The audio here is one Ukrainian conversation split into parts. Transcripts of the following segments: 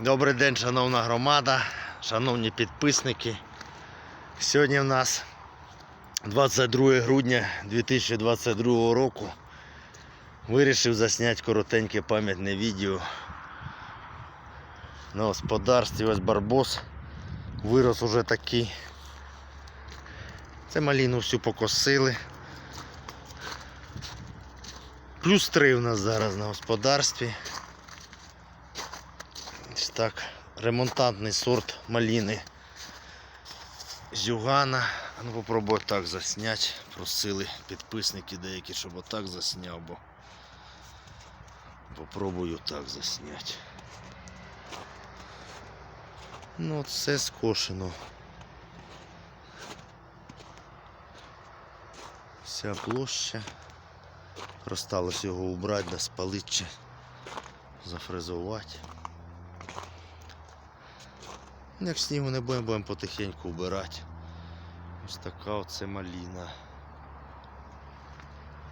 Добрий день, шановна громада, шановні підписники. Сьогодні в нас 22 грудня 2022 року. Вирішив засняти коротеньке пам'ятне відео. На господарстві ось барбос вирос уже такий. Це маліну всю покосили. Плюс три у нас зараз на господарстві. Так, ремонтантний сорт маліни з Югана. А Ну попробую так засняти. Просили підписники деякі, щоб отак засняв, бо попробую так засняти. Ну все скошено. Вся площа. Осталось його убрати, да спалити, зафрезувати. Як снігу не будемо, будемо потихеньку вбирати. Ось така оце маліна.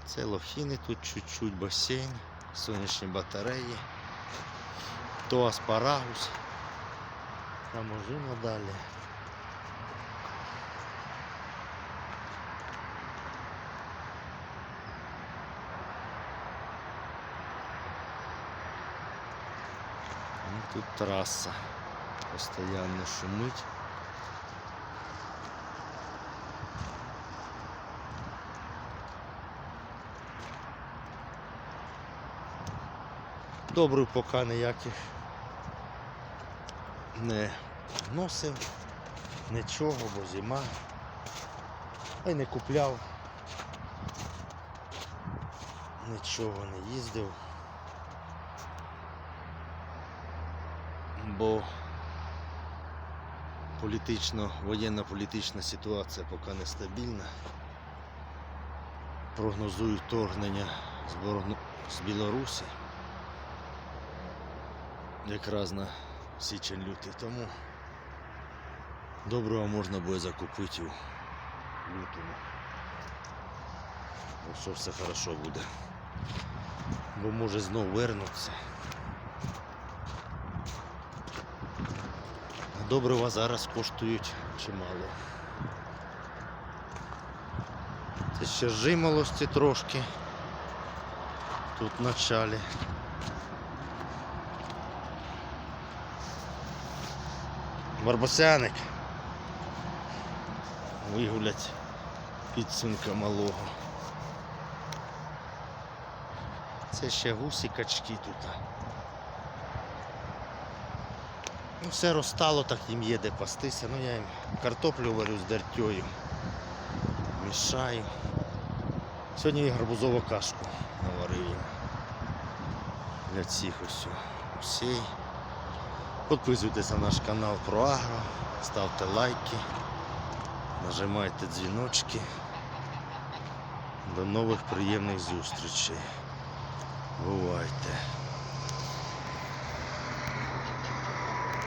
Це лохіни тут чуть-чуть, басейн, сонячні батареї, то аспарагус. Там ожина далі. Тут траса. Постоянно шумить. Добрив поки ніяких не носив, нічого, бо зима. А й не купляв. Нічого не їздив. Бо політично, воєнно-політична ситуація поки нестабільна. Прогнозують вторгнення з Білорусі. Якраз на січень лютий. Тому доброго можна буде закупити у лютому. Якщо все хорошо буде. Бо може знов вернуться. Добрива зараз коштують чимало. Це ще жимолості трошки. Тут в началі. Барбосяник. Вигулять підсунка малого. Це ще гусі качки тут. Ну, все розстало, так їм є де пастися. Ну я їм картоплю варю з дертьою. Мішаю. Сьогодні і гарбузову кашку наварив їм. Для цих ось усій. Підписуйтесь на наш канал про агро, ставте лайки, нажимайте дзвіночки. До нових приємних зустрічей. Бувайте!